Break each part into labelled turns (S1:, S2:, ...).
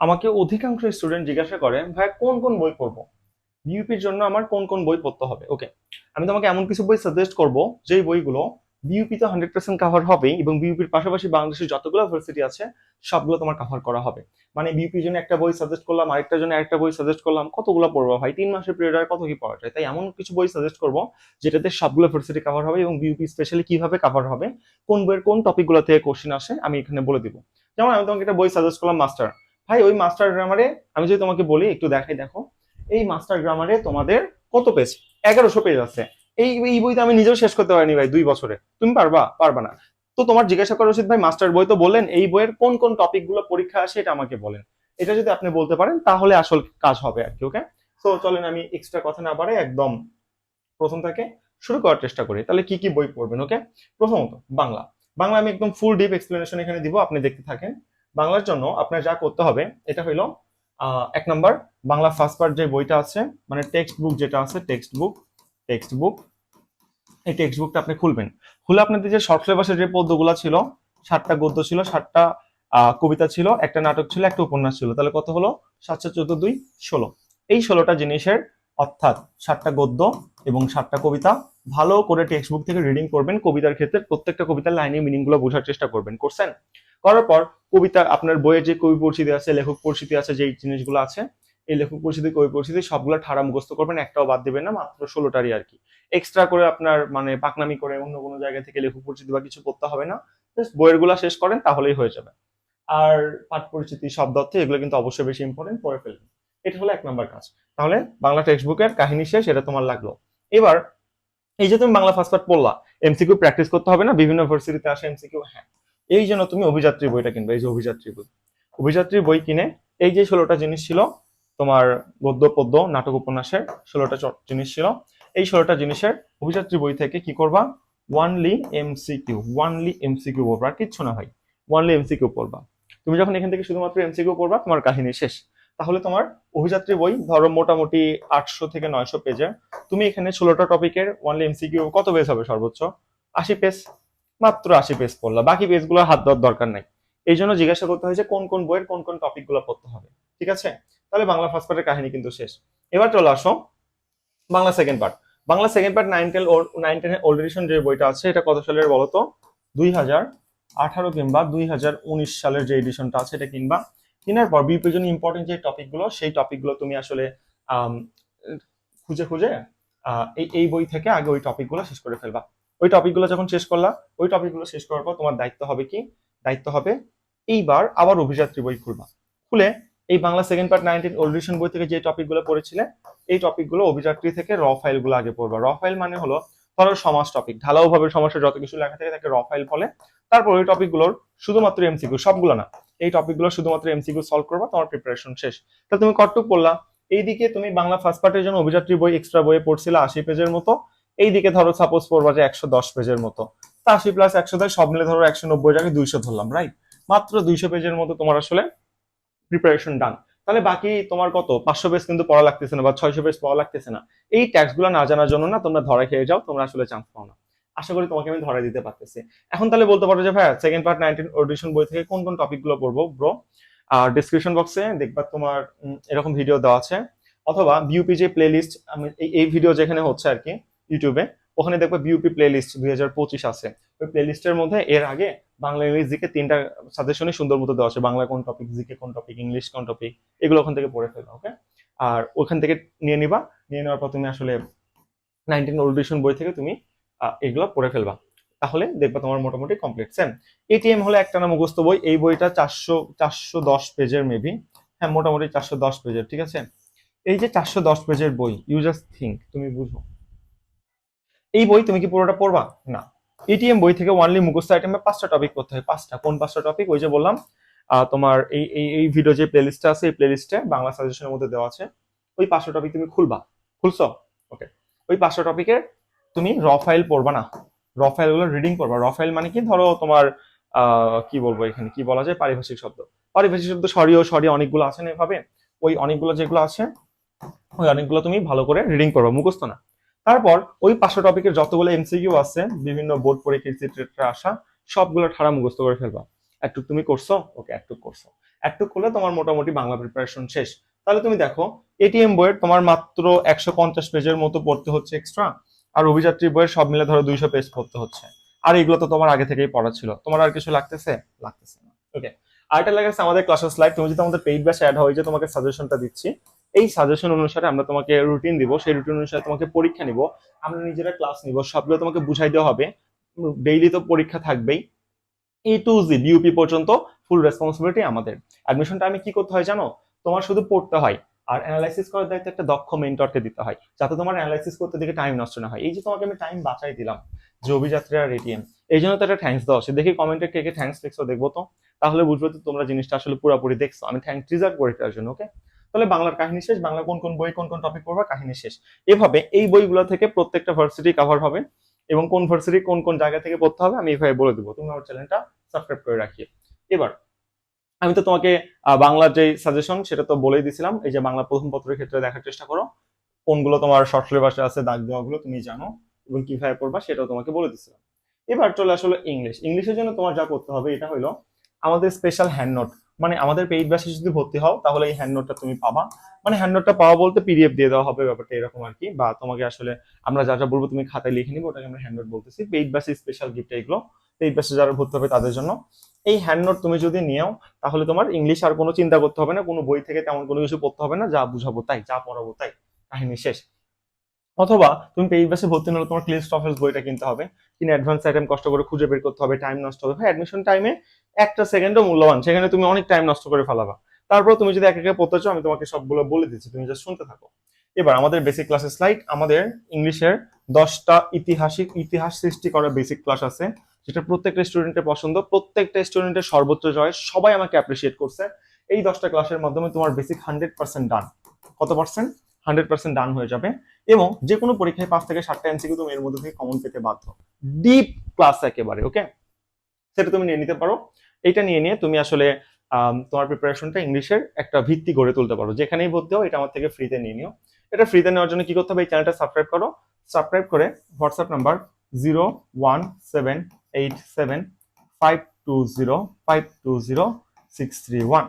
S1: আমাকে অধিকাংশ স্টুডেন্ট জিজ্ঞাসা করে, ভাই, কোন কোন বই পড়ব? বিউপির জন্য আমার কোন কোন বই পড়তে হবে? ওকে আমি তোমাকে এমন কিছু বই সাজেস্ট করব, যেই বইগুলো বিউপি তো হান্ড্রেড পার্সেন্ট কাভার হবে এবং বিউপির পাশাপাশি বাংলাদেশের যতগুলো ভার্সিটি আছে, সবগুলো তোমার কাভার করা হবে। মানে বিউপির জন্য একটা বই সাজেস্ট করলাম, আরেকটার জন্য একটা বই সাজেস্ট করলাম, কতগুলো পড়ব ভাই? তিন মাসের পিরিয়ড আর কত কি পড়া যায়? তাই এমন কিছু বই সাজেস্ট করব, যেটাতে সবগুলো ভার্সিটি কাভার হবে এবং বিউপি স্পেশালি কীভাবে কাভার হবে, কোন বইয়ের কোন টপিকগুলো থেকে কোশ্চেন আসে, আমি এখানে বলে দিব। যেমন আমি তোমাকে একটা বই সাজেস্ট করলাম মাস্টার ভাই, ওই মাস্টার গ্রামারে আমি যদি তোমাকে বলি, একটু দেখাই, দেখো। এই মাস্টার গ্রামারে তোমাদের কত পেজ এগারোশো পেজ আছে। এই এই বইটা আমি নিজেও শেষ করতে পারিনি ভাই, দুই বছরে। তুমি পারবা? পারবা না। তো তোমার জিজ্ঞাসা করা উচিত ভাই মাস্টার বই তো বললেন, এই বইয়ের কোন কোন টপিকগুলো পরীক্ষা আসে এটা আমাকে বলেন। এটা যদি আপনি বলতে পারেন, তাহলে আসল কাজ হবে আর কি ওকে তো চলেন আমি এক্সট্রা কথা না বাড়াই, একদম প্রথম থেকে শুরু করার চেষ্টা করি। তাহলে কি কি বই পড়বেন ওকে প্রথমত, বাংলা। বাংলা আমি একদম ফুল ডিপ এক্সপ্লেনেশন এখানে দিব, আপনি দেখতে থাকেন। বাংলার জন্য আপনার যা করতে হবে, এটা হইল এক নম্বর, বাংলা ফার্স্ট পার্ট যে বইটা আছে মানে টেক্সট বুক যেটা আছে টেক্সট বুক টেক্সট বুক এই টেক্সট বুকটা আপনি খুলবেন। খুলে আপনাদের যে শর্ট সিলেবাসের যে পদ্যগুলো ছিল, সাতটা গদ্য ছিল, সাতটা কবিতা ছিল, একটা নাটক ছিল, একটা উপন্যাস ছিল, তাহলে কত হলো? সাতশো চোদ্দ দুই, ষোলো। এই ষোলোটা জিনিসের, অর্থাৎ সাতটা গদ্য এবং সাতটা কবিতা, ভালো করে টেক্সট বুক থেকে রিডিং করবেন, কবিতার ক্ষেত্রে প্রত্যেকটা কবিতার লাইনে মিনিংগুলো বোঝার চেষ্টা করবেন। করছেন? করার পর কবিতা আপনার বইয়ের যে কবি পরিচিতি আছে, লেখক পরিচিতি আছে, যেই জিনিসগুলো আছে, এই লেখক পরিচিতি, কবি পরিচিতি সবগুলো ঠাড়া মুখস্থ করবেন, একটাও বাদ দিবেন না, মাত্র ষোলোটারই আর কি। এক্সট্রা করে আপনার মানে পাকনামি করে অন্য কোনো জায়গা থেকে লেখক পরিচিতি বা কিছু করতে হবে না জাস্ট বইয়েরগুলা শেষ করেন, তাহলেই হয়ে যাবে। আর পাঠ পরিচিতি, শব্দ অর্থ, এগুলো কিন্তু অবশ্যই বেশি ইম্পর্টেন্ট পড়ে ফেলবেন এটা হলো এক নম্বর কাজ। তাহলে বাংলা টেক্সট বুকের কাহিনী শেষ, এটা তোমার লাগল। এবার, এই যে তুমি বাংলা ফার্স্ট পার্ট পড়লা এমসিকিউ প্র্যাকটিস করতে হবে না? বিভিন্ন ভার্সিটিতে আসে এমসিকিউ হ্যাঁ। এই জন্য তুমি অভিযাত্রী বইটা কিনবে, এই যে অভিযাত্রী বই। অভিযাত্রী বই কিনে এই যে ষোলোটা জিনিস ছিল, তোমার গদ্য, পদ্য, নাটক উপন্যাসের ষোলোটা জিনিস ছিল, এই ষোলোটা জিনিসের অভিযাত্রী বই থেকে কি করবা? ওয়ানলি এমসিকিউ ওয়ানলি এমসিকিউ পড়বা কিচ্ছু না ভাই। ওয়ানলি এমসিকিউ পড়বা। তুমি যখন এখান থেকে শুধুমাত্র এমসিকিউ পড়বা, তোমার কাহিনী শেষ। তাহলে তোমার অভিযাত্রী বই ধরো মোটামুটি আটশো থেকে নয়শো পেজের। তুমি এখানে ষোলোটা টপিকের ওয়ানলি এমসিকিউ কত পেজ হবে সর্বোচ্চ? আশি পেজ মাত্র আশি পেজ পড়লা বাকি পেজগুলো হাত দেওয়ার দরকার নাই। এই জন্য জিজ্ঞাসা করতে হয় যে কোন কোন বইয়ের কোন কোন টপিকগুলো পড়তে হবে। ঠিক আছে? তাহলে বাংলা ফার্স্ট পার্টের কাহিনী কিন্তু শেষ। এবার চলে আসো Bangla second part Bangla second part nine ten nine টেনের ওল্ড এডিশন যে বইটা আছে, এটা কত সালের বলো তো? দুই হাজার আঠারো কিংবা দুই হাজার উনিশ সালের যে এডিশনটা আছে, এটা কিনবা। কেনার পর বিপির ইম্পর্টেন্ট যে টপিকগুলো সেই টপিকগুলো তুমি আসলে খুঁজে খুঁজে এই এই বই থেকে আগে ওই টপিকগুলো শেষ করে ফেলবা। ওই টপিকগুলো যখন শেষ করলা ওই টপিকগুলো শেষ করার পর তোমার দায়িত্ব হবে কি? দায়িত্ব হবে এইবার আবার অভিযাত্রী বই খুলবা। খুলে এই Bangla second part nineteen old edition বই থেকে যে টপিকগুলো পড়েছিলে, এই টপিকগুলো অভিযাত্রী থেকে র ফাইলগুলো আগে পড়বা। র ফাইল মানে হলো, ধরো সমাজ টপিক ঢালাও ভাবে সমাজের যত কিছু লেখা থাকে তাকে র ফাইল বলে। তারপর ওই টপিকগুলোর শুধুমাত্র এমসিকিউ সবগুলো না, এই টপিকগুলো শুধুমাত্র এমসিকিউ সলভ করবা, তোমার প্রিপারেশন শেষ। তাহলে তুমি কটটুক পড়লা এইদিকে তুমি বাংলা ফার্স্ট পার্টের জন্য অভিযাত্রী বই এক্সট্রা বইয়ে পড়ছিলে আশি পেজের মতো এইদিকে ধরো সাপোজ পড়বা যে একশো দশ পেজের মতো। তা আশি প্লাস একশো দশ, সব মিলে ধরো একশো নব্বই জায়গায় দুইশো ধরলাম রাইট মাত্র দুইশো পেজের মতো তোমার আসলে প্রিপারেশন ডান তাহলে বাকি তোমার কত? পাঁচশো পেজ কিন্তু পড়া লাগতেছে না বা ছয়শো পেজ পড়া লাগতেছে না। এই ট্যাক্সগুলো না জানার জন্য না তোমরা ধরা খেয়ে যাও, তোমরা আসলে চান্স পাও না। আশা করি তোমাকে আমি ধরা দিতে পারতেছি। এখন তাহলে বলতে পারো যে ভাই সেকেন্ড পার্ট নাইনটিন অডিশন বই থেকে কোন কোন টপিকগুলো পড়ব ব্রো আর ডিসক্রিপশন বক্সে দেখবা তোমার এরকম ভিডিও দেওয়া আছে। অথবা বিউপি যে প্লে লিস্ট আমি এই ভিডিও যেখানে হচ্ছে আর কি ইউটিউবে ওখানে দেখবে বিউপি প্লে লিস্ট দুই হাজার পঁচিশ আছে। ওই প্লে লিস্টের মধ্যে এর আগে বাংলা ইংলিশ জিকে তিনটা সাজেশনই সুন্দর মতো দেওয়া আছে। বাংলা কোন টপিক জিকে কোন টপিক ইংলিশ কোন টপিক এগুলো ওখান থেকে পড়ে ফেলবা ওকে আর ওখান থেকে নিয়ে নিবা। নিয়ে নেওয়ার পর তুমি আসলে নাইনটিন ওল্ডিশন বই থেকে তুমি এগুলো পড়ে ফেলবা। তাহলে দেখবা তোমার মোটামুটি কমপ্লিট সেম এটিএম হলো একটা না মুখস্থ বই। এই বইটা চারশো চারশো দশ পেজের মেবি হ্যাঁ মোটামুটি চারশো দশ পেজের, ঠিক আছে? এই যে চারশো দশ পেজের বই ইউ জাস্ট থিঙ্ক তুমি বুঝো। এই বই তুমি কি পুরোটা পড়বা? না। এটিএম বই থেকে ওয়ানলি মুখস্থ আইটেমে পাঁচটা টপিক করতে হয়। পাঁচটা। কোন পাঁচটা টপিক ওই যে বললাম তোমার এই এই এই ভিডিও যে প্লেলিস্টটা আছে, এই প্লেলিস্টে বাংলা সাজেশনের মধ্যে দেওয়া আছে। ওই পাঁচটা টপিক তুমি খুলবা। খুলছো? ওকে ওই পাঁচটা টপিকের তুমি র ফাইল পড়বা না। র ফাইলগুলো রিডিং করবা র ফাইল মানে কি? ধরো তোমার কি বলব এখানে? কি বলা যায়? পারিভাষিক শব্দ। পারিভাষিক শব্দ সরিও সরি অনেকগুলো আছে না এভাবে? ওই অনেকগুলো যেগুলো আছে, ওই অনেকগুলো তুমি ভালো করে রিডিং করবা। মুখস্থ না। তারপর ওই পাঁচশো টপিকের যতগুলো এমসিকিউ আছে, বিভিন্ন বোর্ড পরীক্ষা. আসা সবগুলো ঠাড়া মুখস্থ করে ফেলবা। একটু তুমি করছ, ওকে একটু করছ। একটু করলে তোমার মোটামুটি বাংলা প্রিপারেশন শেষ। তাহলে তুমি দেখো এটিএম বইয়ের তোমার মাত্র একশো পঞ্চাশ পেজের মতো পড়তে হচ্ছে এক্সট্রা আর অভিযাত্রী বইয়ের সব মিলে ধরো দুইশো পেজ পড়তে হচ্ছে। আর এগুলো তো তোমার আগে থেকেই পড়া ছিল। তোমার আর কিছু লাগতেছে? লাগতেছে না। ওকে আরেকটা লাগাচ্ছে আমাদের ক্লাসের স্লাইড তুমি যদি আমাদের পেইড ব্যাচ অ্যাড হয় যে তোমাকে সাজেশনটা দিচ্ছি এই সাজেশন অনুসারে আমরা তোমাকে রুটিন দিব, সেই রুটিন অনুসারে তোমাকে পরীক্ষা নিব। আমরা নিজেরা ক্লাস নিব, সবগুলো তোমাকে বুঝাই দেওয়া হবে। ডেইলি তো পরীক্ষা থাকবেই। এ টু জি বিউপি পর্যন্ত ফুল রেসপন্সিবিলিটি আমাদের। অ্যাডমিশনটা আমি কি করতে হয় জানো? তোমার শুধু পড়তে হয়, আর অ্যানালাইসিস করার দায়িত্ব একটা দক্ষ মেন্টরকে দিতে হয়, যাতে তোমার অ্যানালাইসিস করতে দিকে টাইম নষ্ট না হয়। এই যে তোমাকে আমি টাইম বাঁচাই দিলাম, যে অভিযাত্রী আর এটিএম এই জন্য তো একটা থ্যাঙ্কস দেওয়া আছে দেখি কমেন্টে কে কে থ্যাঙ্কস লিখছো দেখব তো। তাহলে বুঝব তো তোমরা জিনিসটা আসলে পুরোপুরি দেখছ। আমি থ্যাঙ্কস রিজার্ভ করে ওকে তাহলে বাংলার কাহিনী শেষ বাংলা কোন কোন বই, কোন কোন টপিক পড়বা, কাহিনী শেষ। এভাবে এই বইগুলো থেকে প্রত্যেকটা ভার্সিটি কভার হবে এবং কোন ভার্সিটি কোন কোন জায়গা থেকে পড়তে হবে আমি এভাবে বলে দেবো। তুমি আমার চ্যানেলটা সাবস্ক্রাইব করে রাখিয়ে এবার, আমি তো তোমাকে বাংলার যে সাজেশন সেটা তো বলেই দিছিলাম, এই যে বাংলা প্রথম পত্রের ক্ষেত্রে দেখার চেষ্টা করো। কোনগুলো তোমার শর্ট সিলেবাসে আছে, দাগ দেওয়াগুলো তুমি জানো এবং কীভাবে পড়বা সেটাও তোমাকে বলে দিছিলাম। এবার চলে আসলো ইংলিশ ইংলিশের জন্য তোমার যা করতে হবে, এটা হলো আমাদের স্পেশাল হ্যান্ড নোট মানে আমাদের পেইড ব্যাচে যদি ভর্তি হও, তাহলে এই হ্যান্ড নোটটা তুমি পাবা। মানে হ্যান্ড নোটটা পাওয়া বলতে পিডিএফ দিয়ে দেওয়া হবে ব্যাপারটা এরকম আর কি, বা তোমাকে আসলে আমরা যা যা বলব তুমি খাতায় লিখে নিবে, ওটাকে আমরা হ্যান্ড নোট বলতেছি। পেইড ব্যাচে স্পেশাল গিফট এগুলো পেইড ব্যাচে যারা ভর্তি হবে তাদের জন্য। এই হ্যান্ড নোট তুমি যদি নিও তাহলে তোমার ইংলিশ আর কোনো চিন্তা করতে হবে না, কোনো বই থেকে তেমন কোনো কিছু পড়তে হবে না, যা বুঝাবো তাই, যা পড়াবো তাই। কাহিনী শেষ। অথবা তুমি পেইড ব্যাচে ভর্তি হলে তোমার ক্লিস্ট অফেন্স বইটা কিনতে হবে। কিনে অ্যাডভান্স আইটেম কষ্ট করে খুঁজে বের করতে হবে টাইম নষ্ট হবে। অ্যাডমিশন টাইমে একটা সেকেন্ডও মূল্যবান, সেখানে তুমি অনেক টাইম নষ্ট করে ফেলাবা। তারপর তুমি যদি এক একে পড়তে চাও, আমি তোমাকে সবগুলো বলে দিচ্ছি, তুমি যা শুনতে থাকো। এবার আমাদের বেসিক ক্লাসের স্লাইড আমাদের ইংলিশের দশটা ইতিহাসিক ইতিহাস সৃষ্টি করা বেসিক ক্লাস আছে, যেটা প্রত্যেকটা স্টুডেন্টের পছন্দ, প্রত্যেকটা স্টুডেন্টের সর্বোচ্চ জয়, সবাই আমাকে অ্যাপ্রিসিয়েট করছে। এই দশটা ক্লাসের মাধ্যমে তোমার বেসিক হান্ড্রেড পার্সেন্ট ডান কত পার্সেন্ট হান্ড্রেড পার্সেন্ট ডান হয়ে যাবে এবং যে কোনো পরীক্ষায় পাঁচ থেকে সাতটা এমসিকিউ তুমি এর মধ্যে থেকে কমন পেতে বাধ্য। ডিপ ক্লাস একেবারে ওকে সেটা তুমি নিয়ে নিতে পারো। এটা নিয়ে নিয়ে তুমি আসলে তোমার প্রিপারেশনটা ইংলিশের একটা ভিত্তি গড়ে তুলতে পারো। যেখানেই ভর্তি হও, এটা আমার থেকে ফ্রিতে নিয়ে নিও। এটা ফ্রিতে নেওয়ার জন্য কি করতে হবে? এই চ্যানেলটা সাবস্ক্রাইব করো। সাবস্ক্রাইব করে WhatsApp number zero one seven eight seven five two zero five two zero six three one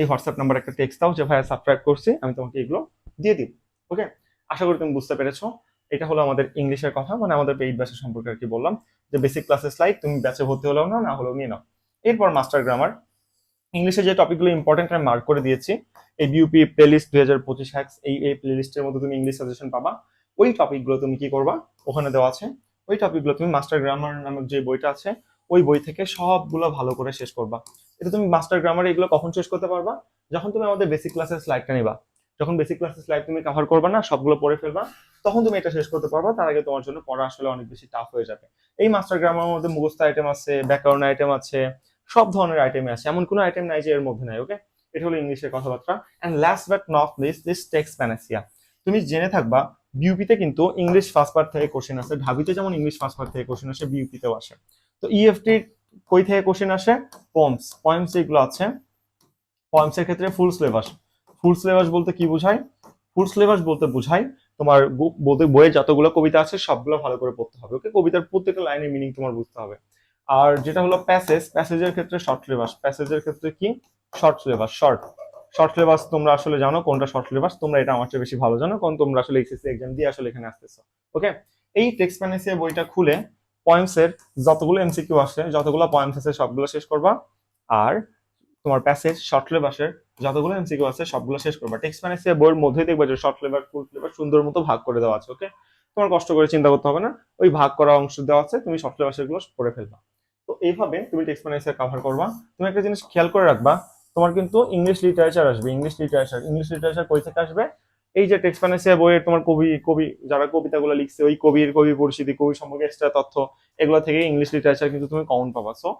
S1: এই হোয়াটসঅ্যাপ নাম্বার একটা টেক্সট দাও যে, ভাইয়া সাবস্ক্রাইব করছি, আমি তোমাকে এগুলো দিয়ে দিব। ওকে আশা করি তুমি বুঝতে পেরেছ। এটা হলো আমাদের ইংলিশের কথা মানে আমাদের পেইড ব্যাচের সম্পর্কে আর কি বললাম। যে বেসিক ক্লাসের স্লাইড তুমি ব্যাচে ভর্তি হলেও না না হলেও নিয়ে নাও। এরপর মাস্টার গ্রামার ইংলিশে যে টপিকগুলো ইম্পর্টেন্ট আমি মার্ক করে দিয়েছি, এই বিউপি প্লেলিস্ট দুই হাজার পঁচিশ হ্যাক্স এই এই প্লেলিস্টের মধ্যে তুমি ইংলিশ সাজেশন পাবা। ওই টপিকগুলো তুমি কি করবা? ওখানে দেওয়া আছে। ওই টপিকগুলো তুমি মাস্টার গ্রামার নামক যে বইটা আছে, ওই বই থেকে সবগুলো ভালো করে শেষ করবা। এটা তুমি মাস্টার গ্রামার এগুলো কখন শেষ করতে পারবা? যখন তুমি আমাদের বেসিক ক্লাসের স্লাইডটা নিবা। যখন বেসিক ক্লাসের স্লাইড তুমি কভার করবা না, সবগুলো পড়ে ফেলবা, তখন তুমি এটা শেষ করতে পারবা। তার আগে তোমার জন্য পড়া আসলে অনেক বেশি টাফ হয়ে যাবে। এই মাস্টার গ্রামারের মধ্যে মুখস্থ আইটেম আছে ব্যাকরণ আইটেম আছে, সব ধরনের আইটেম আছে। এমন কোনো আইটেম নাই যে এর মধ্যে নাই ওকে এটা হলো ইংলিশের কথাবার্তা। And last but not least this text Panacea তুমি জেনে থাকবা বিউপিতে কিন্তু ইংলিশ ফার্স্ট পার্ট থেকে কোশ্চেন আসে। ঢাবিতে যেমন ইংলিশ ফার্স্ট পার্ট থেকে কোশ্চেন আসে বিউপিতেও আসে। তো ইএফটি কই থেকে কোশ্চেন আসে? পয়েমস পয়েমস এগুলো আছে পয়েমসের ক্ষেত্রে ফুল সিলেবাস ফুল সিলেবাস বলতে কি বোঝায়? ফুল সিলেবাস বলতে বোঝায় তোমার বলতে বইয়ে যতগুলো কবিতা আছে সবগুলো ভালো করে পড়তে হবে, ওকে? কবিতার প্রত্যেকটা লাইনের মিনিং তোমার বুঝতে হবে। আর যেটা হলো প্যাসেজ প্যাসেজের ক্ষেত্রে শর্ট সিলেবাস প্যাসেজের ক্ষেত্রে কি? Short syllabus short short syllabus তোমরা আসলে জানো কোনটা শর্ট সিলেবাস তোমরা এটা আমার চেয়ে বেশি ভালো জানো কারণ তোমরা আসলে এসএসসি এক্সাম দিয়ে আসলে এখানে আসতেছো, ওকে? এই টেক্সট প্যানেসিয়া বইটা খুলে পয়েন্টসের যতগুলো এমসিকিউ আসে, যতগুলো পয়েন্টস আছে সবগুলো শেষ করবা। আর তোমার প্যাসেজ শর্ট সিলেবাসের যতগুলো এমসিকিউ আছে, সবগুলো শেষ করবা। টেক্সট প্যানেসিয়া বইয়ের মধ্যেই দেখবা যে শর্ট সিলেবাস ফুল সিলেবাস সুন্দর মতো ভাগ করে দেওয়া আছে ওকে তোমার কষ্ট করে চিন্তা করতে হবে না। ওই ভাগ করা অংশ দেওয়া আছে, তুমি শর্ট সিলেবাসেরগুলো পড়ে ফেলবা। তো এইভাবে তুমি টেক্সট প্যানেসিয়া কভার করবা। তুমি একটা জিনিস খেয়াল করে রাখবা, তোমার কিন্তু ইংলিশ লিটারেচার আসবে ইংলিশ লিটারেচার ইংলিশ লিটারেচার কই থেকে আসবে? এই যে টেক্সট প্যানেসিয়া বইয়ের তোমার কবি কবি, যারা কবিতাগুলো লিখছে, ওই কবির, কবি পরিচিতি, কবি সম্পর্কে এক্সট্রা তথ্য, এগুলো থেকে ইংলিশ লিটারেচার কিন্তু তুমি কমন পাবা। সো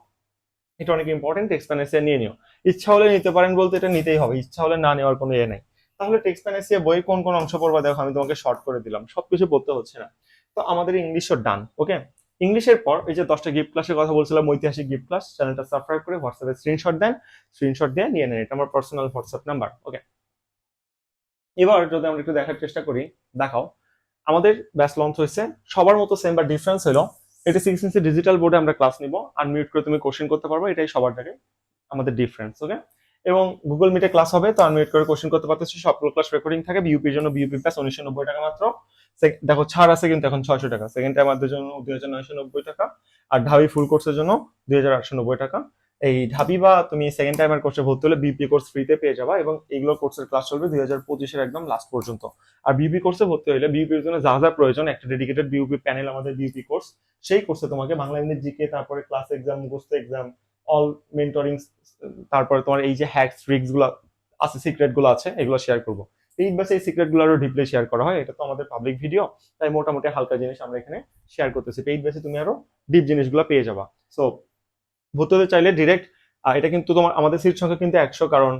S1: এটা অনেক ইম্পর্টেন্ট টেক্সট প্যানেসিয়া নিয়ে নিও। ইচ্ছা হলে নিতে পারেন বলতে এটা নিতেই হবে, ইচ্ছা হলে না নেওয়ার কোনো ইয়ে নাই। তাহলে টেক্সট বই কোন কোন অংশ পড়বা দেখো, আমি তোমাকে শর্ট করে দিলাম, সবকিছু পড়তে হচ্ছে না। তো আমাদের ইংলিশও ডান ওকে ইংলিশের পর, এই যে দশটা গিফট ক্লাসের কথা বলছিলাম, ঐতিহাসিক গিফট ক্লাস চ্যানেলটা সাবস্ক্রাইব করে হোয়াটসঅ্যাপে স্ক্রিনশট দেন স্ক্রিনশট দিয়ে নিয়ে নেন, এটা আমার পার্সোনাল হোয়াটসঅ্যাপ নাম্বার ওকে এবার যদি আমরা একটু দেখার চেষ্টা করি, দেখাও। আমাদের ব্যাচ লঞ্চ হয়েছে, সবার মতো সেম বা ডিফারেন্স হলো এটা সিক্স ইঞ্চি ডিজিটাল বোর্ডে আমরা ক্লাস নিব। আনমিউট করে তুমি কোশ্চেন করতে পারব, এটাই সবার থাকে আমাদের ডিফারেন্স ওকে এবং গুগল মিটে ক্লাস হবে, তো আনমিউট করে কোশ্চেন করতে পারতেছি, সবগুলো ক্লাস রেকর্ডিং থাকে বিউপির জন্য বিউপি প্লাস উনিশশো নব্বই টাকা মাত্র। দেখো, ছাড় আছে কিন্তু এখন ছয়শো টাকা। সেকেন্ড টাইম আমাদের জন্য দুই হাজার নয়শো নব্বই টাকা। আর ঢাবি ফুল কোর্সের জন্য দুই হাজার আটশো নব্বই টাকা। এই ঢাবি বা তুমি সেকেন্ড টাইমের কোর্সে ভর্তি হলে বিপি কোর্স ফ্রিতে পেয়ে যাবা এবং এইগুলো কোর্সের ক্লাস চলবে দুই হাজার পঁচিশের একদম লাস্ট পর্যন্ত। আর বিপি কোর্সে ভর্তি হলে বিউপির জন্য যা যা প্রয়োজন, একটা ডেডিকেটেড বিউপি প্যানেল আমাদের বিউপি কোর্স সেই কোর্সে তোমাকে বাংলা, ইংরেজি জিকে তারপরে ক্লাস এক্সাম মুখস্থ এক্সাম অল মেন্টরিং তারপরে তোমার এই যে হ্যাকস ট্রিক্সগুলো আছে সিক্রেটগুলো আছে, এগুলো শেয়ার করব। এই ব্যাসে এই সিক্রেটগুলো আরও ডিপলি শেয়ার করা হয়, এটা তো আমাদের পাবলিক ভিডিও তাই মোটামুটি হালকা জিনিস আমরা এখানে শেয়ার করতেছি। পেইড বেসে তুমি আরও ডিপ জিনিসগুলো পেয়ে যাবা। সো ভর্তি হতে চাইলে ডিরেক্ট এটা কিন্তু তোমার, আমাদের সিট সংখ্যা কিন্তু একশো, কারণ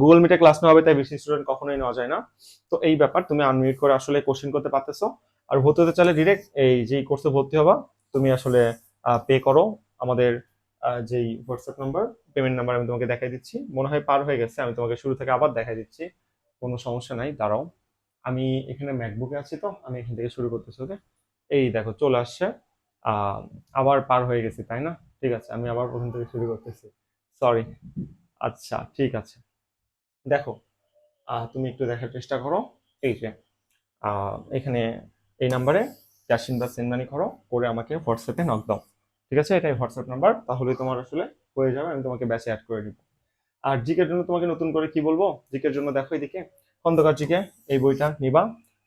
S1: গুগল মিটে ক্লাস নেওয়া হবে, তাই বেশি স্টুডেন্ট কখনোই নেওয়া যায় না। তো এই ব্যাপার, তুমি আনমিউট করে আসলে কোশ্চেন করতে পারতেছো। আর ভর্তি হতে চাইলে ডিরেক্ট এই যেই কোর্সে ভর্তি হবা, তুমি আসলে পে করো। আমাদের যেই হোয়াটসঅ্যাপ নাম্বার পেমেন্ট নাম্বার আমি তোমাকে দেখাই দিচ্ছি। মনে হয় পার হয়ে গেছে, আমি তোমাকে শুরু থেকে আবার দেখাই দিচ্ছি। কোনো সমস্যা নাই, দাঁড়াও। আমি এখানে ম্যাকবুকে আছি তো, আমি এখান থেকে শুরু করতেছি ওকে এই দেখো, চলে আসছে। আবার পার হয়ে গেছি, তাই না? ঠিক আছে, আমি আবার প্রথম থেকে শুরু করতেছি। সরি আচ্ছা ঠিক আছে। দেখো তুমি একটু দেখার চেষ্টা করো। এই যে এখানে এই নাম্বারে ক্যাশ ইন বা সেন্ড মানি করো, করে আমাকে হোয়াটসঅ্যাপে নক দাও। ঠিক আছে, এটাই হোয়াটসঅ্যাপ নাম্বার তাহলে তোমার আসলে হয়ে যাবে, আমি তোমাকে ব্যাচে অ্যাড করে দিব আর জিকের জন্য তোমাকে নতুন করে কি বলব? জিকের জন্য দেখো এদিকে, খন্দকার জিকে এই বইটা নিবা।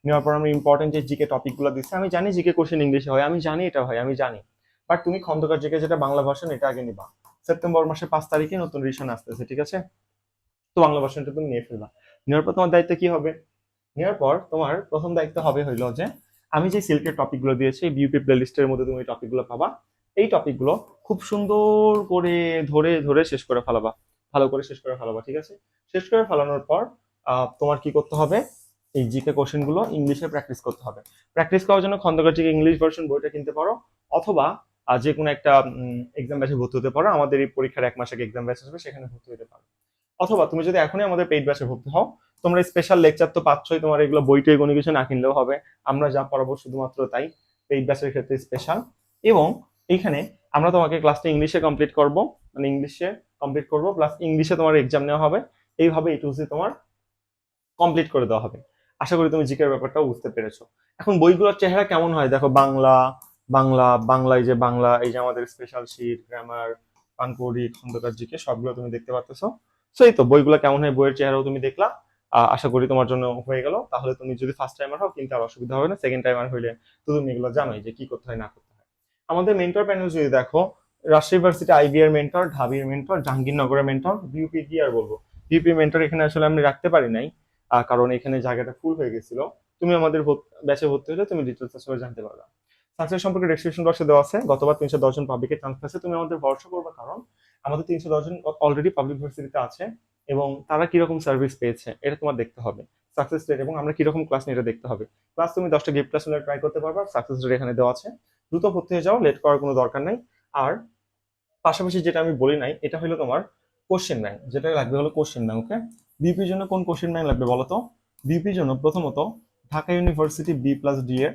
S1: নেওয়ার পর আমি ইম্পর্টেন্ট যে জিকে টপিকগুলো দিচ্ছে আমি জানি জিকে কোশ্চেন ইংলিশে হয়, আমি জানি এটা হয়, আমি জানি। বাট তুমি খন্দকার জিকে যেটা বাংলা ভার্সন, এটা আগে নিবা। সেপ্টেম্বর মাসের পাঁচ তারিখে নতুন রিশন আসতেছে, ঠিক আছে? তো বাংলা ভার্সনটা তুমি নিয়ে ফেলবা। নেওয়ার পর তোমার দায়িত্ব কি হবে? নেওয়ার পর তোমার প্রথম দায়িত্ব হবে হইল যে, আমি যে সিল্কের টপিকগুলো দিয়েছি বিউপি প্লেলিস্টের মধ্যে তুমি টপিকগুলো পাবা। এই টপিকগুলো খুব সুন্দর করে ধরে ধরে শেষ করে ফেলাবা। ভালো করে শেষ করে ফেলাবা, ঠিক আছে? শেষ করে ফেলানোর পর তোমার কি করতে হবে? এই জিকে কোশ্চেনগুলো ইংলিশে প্র্যাকটিস করতে হবে। প্র্যাকটিস করার জন্য খন্দকার জিকে ইংলিশ ভার্সন বইটা কিনতে পারো, অথবা যে কোনো একটা এক্সাম ব্যাচে ভর্তি হতে পারো, আমাদের এই পরীক্ষার এক মাস আগে এক্সাম ব্যাচ আসবে, সেখানে ভর্তি হতে পারো। অথবা তুমি যদি এখনই আমাদের পেইড ব্যাচে ভর্তি হও, তোমরা স্পেশাল লেকচার তো পাচ্ছই, তোমার এগুলো বইটই কোনো কিছু না কিনলেও হবে। আমরা যা পড়াবো শুধুমাত্র তাই পেইড ব্যাচের ক্ষেত্রে স্পেশাল এবং এইখানে আমরা তোমাকে ক্লাসটা ইংলিশে কমপ্লিট করব মানে ইংলিশে কমপ্লিট করব প্লাস ইংলিশে তোমার এক্সাম নেওয়া হবে। এইভাবে এই টু তোমার কমপ্লিট করে দেওয়া হবে। আশা করি তুমি জিকের ব্যাপারটাও বুঝতে পেরেছ। এখন বইগুলোর চেহারা কেমন হয়? দেখো, বাংলা বাংলা, বাংলায় যে বাংলা, এই যে আমাদের special sheet grammar Pankouri, Khondokar GK, সবগুলো তুমি দেখতে পাচ্তেছো সো এই তো, বইগুলো কেমন হয়, বইয়ের চেহারাও তুমি দেখলা। আশা করি তোমার জন্য হয়ে গেল। তাহলে তুমি যদি ফার্স্ট টাইমার হও, কিন্তু আর অসুবিধা হবে না। সেকেন্ড টাইমার হইলে তো তুমি এগুলো জানোই যে কি করতে হয়, না করতে হয়। আমাদের মেন্টর প্যানেল যদি দেখো, রাজশাহী ইউনিভার্সিটি আইবিআর মেন্টর ঢাবির মেন্টর জাহাঙ্গীরনগরের মেন্টর বিউপি কি আর বলব? বিউপি মেন্টর এখানে আসলে আমি রাখতে পারি নাই কারণ এখানে জায়গাটা ফুল হয়ে গেছিল। তুমি আমাদের ব্যাচে ভর্তি হলে তুমি ডিটেলস আসলে জানতে পারবে। সাকসেস সম্পর্কে ডেসক্রিপশন বক্সে দেওয়া আছে। গতবার তিনশো দশজন পাবলিকের চান্স পেয়েছে। তুমি আমাদের ভরসা করবে কারণ আমাদের তিনশো দশজন অলরেডি পাবলিক ভার্সিটিতে আছে এবং তারা কীরকম সার্ভিস পেয়েছে, এটা তোমার দেখতে হবে। সাকসেস রেট এবং আমরা কীরকম ক্লাস নিয়ে এটা দেখতে হবে। ক্লাস তুমি দশটা গিফট ক্লাস ট্রাই করতে পারবা। সাকসেস রেট এখানে দেওয়া আছে। দ্রুত ভর্তি হয়ে যাও লেট করার কোনো দরকার নাই। আর পাশাপাশি যেটা আমি বলি নাই, এটা হলো তোমার কোশ্চেন ব্যাংক যেটা লাগবে হলো কোশ্চেন ব্যাংক ওকে বিপির জন্য কোন কোশ্চেন ব্যাংক লাগবে বলো তো? বিপির জন্য প্রথমত Dhaka university B plus D এর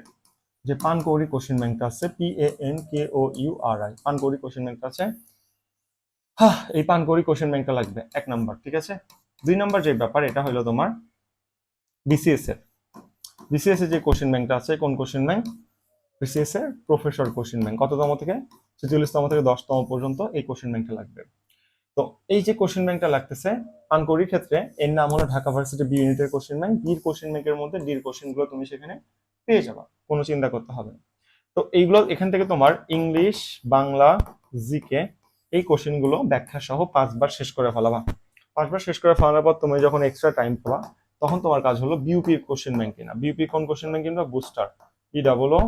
S1: যে পানকৌড়ি কোশ্চেন ব্যাংকটা আছে P A N K O U R I Pankouri question ব্যাংকটা আছে। হ্যাঁ এই পানকৌড়ি কোশ্চেন ব্যাংকটা লাগবে এক নাম্বার, ঠিক আছে? দুই নাম্বার যে ব্যাপার, এটা হলো তোমার বিসিএস এর। বিসিএস এর যে কোশ্চেন ব্যাংকটা আছে, কোন কোশ্চেন ব্যাংক? বিসিএস এর প্রফেসর কোশ্চেন ব্যাংক। কততম থেকে? ছেচল্লিশতম থেকে দশতম পর্যন্ত এই কোশ্চেন ব্যাংকটা লাগবে। তো এই যে কোশ্চেন ব্যাংকটা লাগতেছে, পানকৌড়ির ক্ষেত্রে, এর নাম হলো ঢাকা ভার্সিটি বি ইউনিটের কোশ্চেন ব্যাংক বির কোশ্চেন ব্যাংকের মধ্যে ডির কোশ্চেনগুলো তুমি সেখানে পেয়ে যাবা, কোনো চিন্তা করতে হবে না। তো এইগুলো, এখান থেকে তোমার ইংলিশ, বাংলা জিকে এই কোশ্চেনগুলো ব্যাখ্যা সহ পাঁচবার শেষ করে ফেলাবা। পাঁচবার শেষ করে ফেলানোর পর তুমি যখন এক্সট্রা টাইম পাবা, তখন তোমার কাজ হলো বিউপির কোশ্চেন ব্যাংক কিনা। বিউপি কোন কোশ্চেন ব্যাংক কিনবা? Booster E double O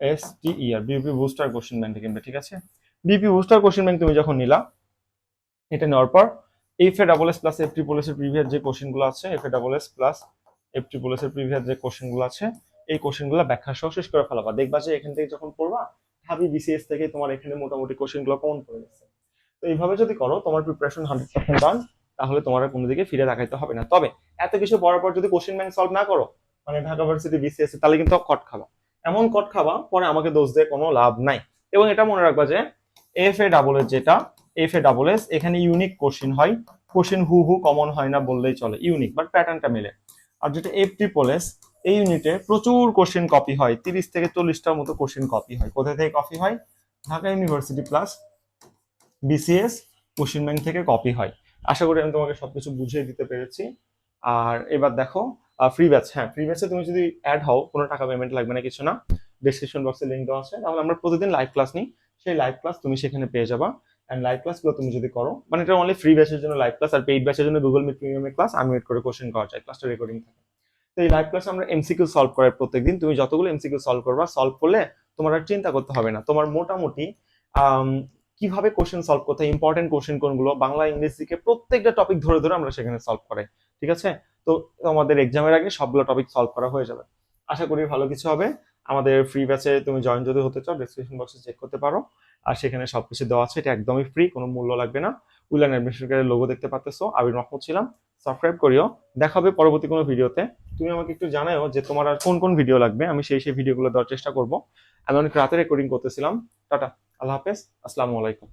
S1: S T E R BUP booster question bank কিনবে, ঠিক আছে? বিউপি বুস্টার কোশ্চেন ব্যাংক তুমি যখন নিলা, এটা নেওয়ার পর F A double S plus F triple S এর প্রিভিয়াস যে কোশ্চেনগুলো আছে F A double S plus F triple S এর প্রিভিয়াস যে কোশ্চেনগুলো আছে এই কোশ্চেনগুলো ব্যাখ্যা সহ শেষ করে ফেলাবা। দেখবা যে এখান থেকে যখন পড়বা ঢাবি বিসিএস থেকে তোমার এখানে মোটামুটি কোশ্চেনগুলো কমন পড়ে গেছে। তো এইভাবে যদি করো, তোমার প্রিপারেশন হান্ড্রেড পার্সেন্ট ডান তাহলে তোমার কোনো দিকে ফিরে তাকাইতে হবে না। তবে এত কিছু পড়ার পর যদি কোশ্চেন ব্যাংক সলভ না করো মানে ঢাকা ভার্সিটি বিসিএস তাহলে কিন্তু কট খাবা। এমন কট খাবা, পরে আমাকে দোষ দিয়ে কোনো লাভ নাই। এবং এটা মনে রাখবা যে এফ এ ডাবল এস যেটা এফ এ ডাবল এস এখানে ইউনিক কোশ্চেন হয়। কোশ্চেন হু হু কমন হয় না বললেই চলে ইউনিক বাট প্যাটার্নটা মেলে। আর যেটা এফ ট্রিপলেস এই ইউনিটে প্রচুর কোশ্চেন কপি হয়। তিরিশ থেকে চল্লিশটার মতো কোশ্চেন কপি হয়। কোথা থেকে কপি হয়? Dhaka university plus BCS bank থেকে কপি হয়। আশা করি আমি তোমাকে সবকিছু বুঝিয়ে দিতে পেরেছি। আর এবার দেখো ফ্রি ব্যাচ হ্যাঁ ফ্রি ব্যাচে তুমি যদি অ্যাড হও, কোনো টাকা পেমেন্ট লাগবে না, কিছু না ডিসক্রিপশন বক্সে লিঙ্ক দেওয়া আছে। তাহলে আমরা প্রতিদিন লাইভ ক্লাস নিই। সেই লাইভ ক্লাস তুমি সেখানে পেয়ে যাবা। অ্যান্ড লাইভ ক্লাসগুলো তুমি যদি করো মানে এটা অনলি ফ্রি ব্যাচের জন্য লাইভ ক্লাস আর পেইড ব্যাচের জন্য গুগল মিট প্রিমিয়ামের ক্লাস ওয়েট করে কোশ্চেন করা যায়। ক্লাসটা রেকর্ডিং থাকে। তো এই লাইভ ক্লাসে আমরা এমসিকিউ সলভ করার প্রত্যেকদিন তুমি যতগুলো এমসিকিউ সলভ করবা সলভ করলে তোমার আর চিন্তা করতে হবে না। তোমার মোটামুটি কীভাবে কোশ্চেন সলভ করতে ইম্পর্টেন্ট কোশ্চেন কোনগুলো, বাংলা, ইংলিশ দিকে প্রত্যেকটা টপিক ধরে ধরে আমরা সেখানে সলভ করাই, ঠিক আছে? তো আমাদের এক্সামের আগে সবগুলো টপিক সলভ করা হয়ে যাবে। আশা করি ভালো কিছু হবে। আমাদের ফ্রি ব্যাচে তুমি জয়েন যদি হতে চাও ডিসক্রিপশন বক্সে চেক করতে পারো। আর সেখানে সবকিছু দেওয়া আছে, এটা একদমই ফ্রি কোনো মূল্য লাগবে না। উইলান অ্যাডমিশন লোগো দেখতে পাচ্তেছো আবির মাহমুদ ছিলাম। সাবস্ক্রাইব করিও। দেখা হবে পরবর্তী কোনো ভিডিওতে। তুমি আমাকে একটু জানাও যে তোমার আর কোন কোন ভিডিও লাগবে। আমি সেই সেই ভিডিওগুলো দেওয়ার চেষ্টা করব। আমি অনেক রাতে রেকর্ডিং করতেছিলাম। টাটা। আল্লাহ হাফেজ। আসসালামু আলাইকুম।